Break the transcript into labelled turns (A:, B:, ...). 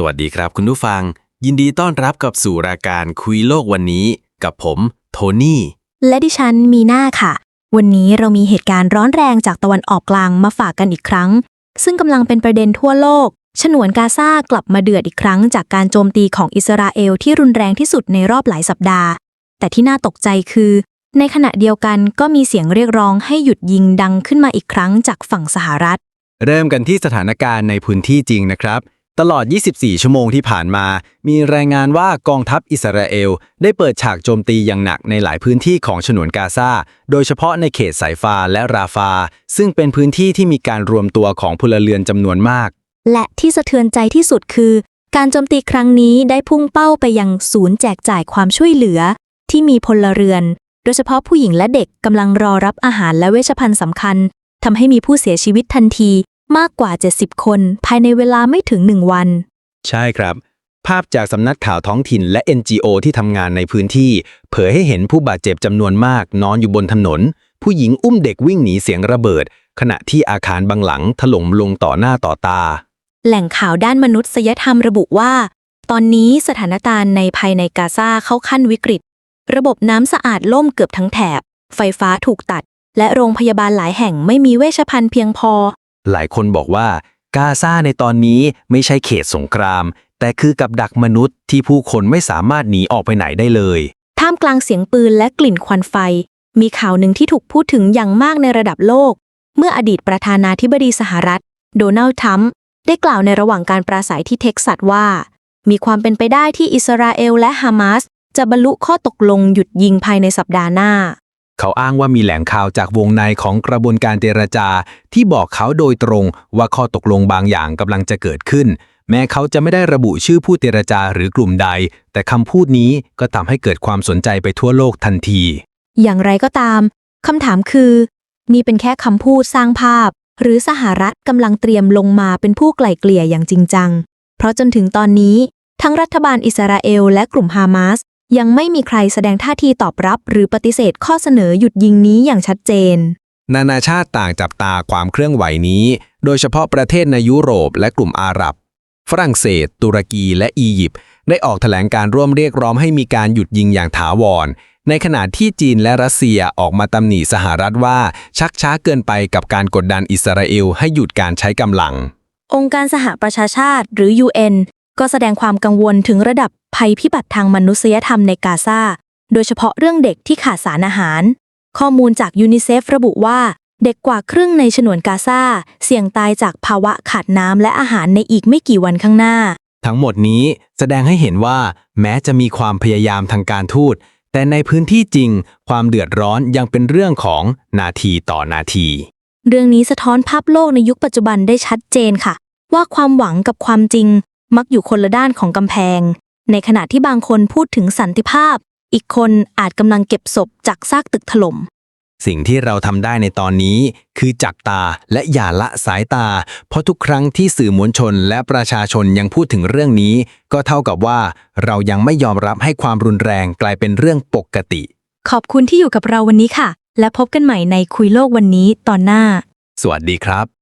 A: สวัสดีครับคุณผู้ฟัง ยินดีต้อนรับกับสู่รายการคุยโลกวันนี้ กับผม โทนี่
B: และดิฉันมีหน้าค่ะ วันนี้เรามีเหตุการณ์ร้อนแรงจากตะวันออกกลางมาฝากกันอีกครั้ง ซึ่งกำลังเป็นประเด็นทั่วโลก ฉนวนกาซากลับมาเดือดอีกครั้ง จากการโจมตีของอิสราเอลที่รุนแรงที่สุดในรอบหลายสัปดาห์ แต่ที่น่าตกใจคือ ในขณะเดียวกันก็มีเสียงเรียกร้องให้หยุดยิงดังขึ้นมาอีกครั้งจากฝั่งสหรัฐ
A: เริ่มกันที่สถานการณ์ในพื้นที่จริงนะครับ ตลอด 24 ชั่วโมงที่ผ่านมา มีรายงานว่ากองทัพอิสราเอล ได้เปิดฉากโจมตีอย่างหนักในหลายพื้นที่ของฉนวนกาซา โดยเฉพาะในเขตสายฟาและราฟา ซึ่งเป็นพื้นที่ที่มีการรวมตัวของพลเรือนจำนวนมาก
B: และที่สะเทือนใจที่สุดคือ การโจมตีครั้งนี้ได้พุ่งเป้าไปยังศูนย์แจกจ่ายความช่วยเหลือ ที่มีพลเรือน โดยเฉพาะผู้หญิงและเด็กกำลังรอรับอาหารและเวชภัณฑ์สำคัญทำให้มีผู้เสียชีวิตทันที มากกว่า 70 คนภายในเวลาไม่ถึงหนึ่งวัน
A: ใช่ครับ ภาพจากสำนักข่าวท้องถิ่นและ NGO ที่ทำงานในพื้นที่ เผยให้เห็นผู้บาดเจ็บจำนวนมากนอนอยู่บนถนน ผู้หญิงอุ้มเด็กวิ่งหนีเสียงระเบิด ขณะที่อาคารบางหลังถล่มลงต่อหน้าต่อตา
B: แหล่งข่าวด้านมนุษยธรรมระบุว่า ตอนนี้สถานการณ์ในภายในกาซาเข้าขั้นวิกฤต ระบบน้ำสะอาดล่มเกือบทั้งแถบ ไฟฟ้าถูกตัด และโรงพยาบาลหลายแห่งไม่มีเวชภัณฑ์เพียงพอ
A: หลายคนบอกว่ากาซาในตอนนี้ไม่ใช่เขตสงคราม แต่คือกับดักมนุษย์ที่ผู้คนไม่สามารถหนีออกไปไหนได้เลย
B: ท่ามกลางเสียงปืนและกลิ่นควันไฟ มีข่าวหนึ่งที่ถูกพูดถึงอย่างมากในระดับโลก เมื่ออดีตประธานาธิบดีสหรัฐ โดนัลด์ทรัมป์ได้กล่าวในระหว่างการปราศัยที่เท็กซัสว่า มีความเป็นไปได้ที่อิสราเอลและฮามาสจะบรรลุข้อตกลงหยุดยิงภายในสัปดาห์หน้า
A: เขาอ้างว่ามีแหล่งข่าวจากวงในของกระบวนการเจรจา ที่บอกเขาโดยตรงว่าข้อตกลงบางอย่างกำลังจะเกิดขึ้น แม้เขาจะไม่ได้ระบุชื่อผู้เจรจาหรือกลุ่มใด แต่คำพูดนี้ก็ทำให้เกิดความสนใจไปทั่วโลกทันที
B: อย่างไรก็ตามคำถามคือ นี่เป็นแค่คำพูดสร้างภาพ หรือสหรัฐกำลังเตรียมลงมาเป็นผู้ไกล่เกลี่ยอย่างจริงจัง เพราะจนถึงตอนนี้ ทั้งรัฐบาลอิสราเอลและกลุ่มฮามาส ยังไม่มีใครแสดงท่าทีตอบรับหรือปฏิเสธข้อเสนอหยุดยิงนี้อย่างชัดเจน
A: นานาชาติต่างจับตาความเคลื่อนไหวนี้ โดยเฉพาะประเทศในยุโรปและกลุ่มอาหรับ ฝรั่งเศส ตุรกีและอียิปต์ได้ออกแถลงการร่วมเรียกร้องให้มีการหยุดยิงอย่างถาวร ในขณะที่จีนและรัสเซียออกมาตำหนิสหรัฐว่าชักช้าเกินไปกับการกดดันอิสราเอลให้หยุดการใช้กำลัง
B: องค์การสหประชาชาติหรือ UN ก็แสดงความกังวลถึงระดับภัยพิบัติทางมนุษยธรรมในกาซา โดยเฉพาะเรื่องเด็กที่ขาดสารอาหาร ข้อมูลจากยูนิเซฟระบุว่า เด็กกว่าครึ่งในฉนวนกาซาเสี่ยงตายจากภาวะขาดน้ำและอาหารในอีกไม่กี่วันข้างหน้า
A: ทั้งหมดนี้แสดงให้เห็นว่า แม้จะมีความพยายามทางการทูตแต่ในพื้นที่จริง ความเดือดร้อนยังเป็นเรื่องของนาทีต่อนาที
B: เรื่องนี้สะท้อนภาพโลกในยุคปัจจุบันได้ชัดเจนค่ะ ว่าความหวังกับความจริง มักอยู่คนละด้านของกำแพง ในขณะที่บางคนพูดถึงสันติภาพ อีกคนอาจกำลังเก็บศพจากซากตึกถล่ม
A: สิ่งที่เราทำได้ในตอนนี้ คือจับตาและอย่าละสายตา เพราะทุกครั้งที่สื่อมวลชนและประชาชนยังพูดถึงเรื่องนี้ ก็เท่ากับว่าเรายังไม่ยอมรับให้ความรุนแรงกลายเป็นเรื่องปกติ
B: ขอบคุณที่อยู่กับเราวันนี้ค่ะ และพบกันใหม่ในคุยโลกวันนี้ตอนหน้า
A: สวัสดีครับ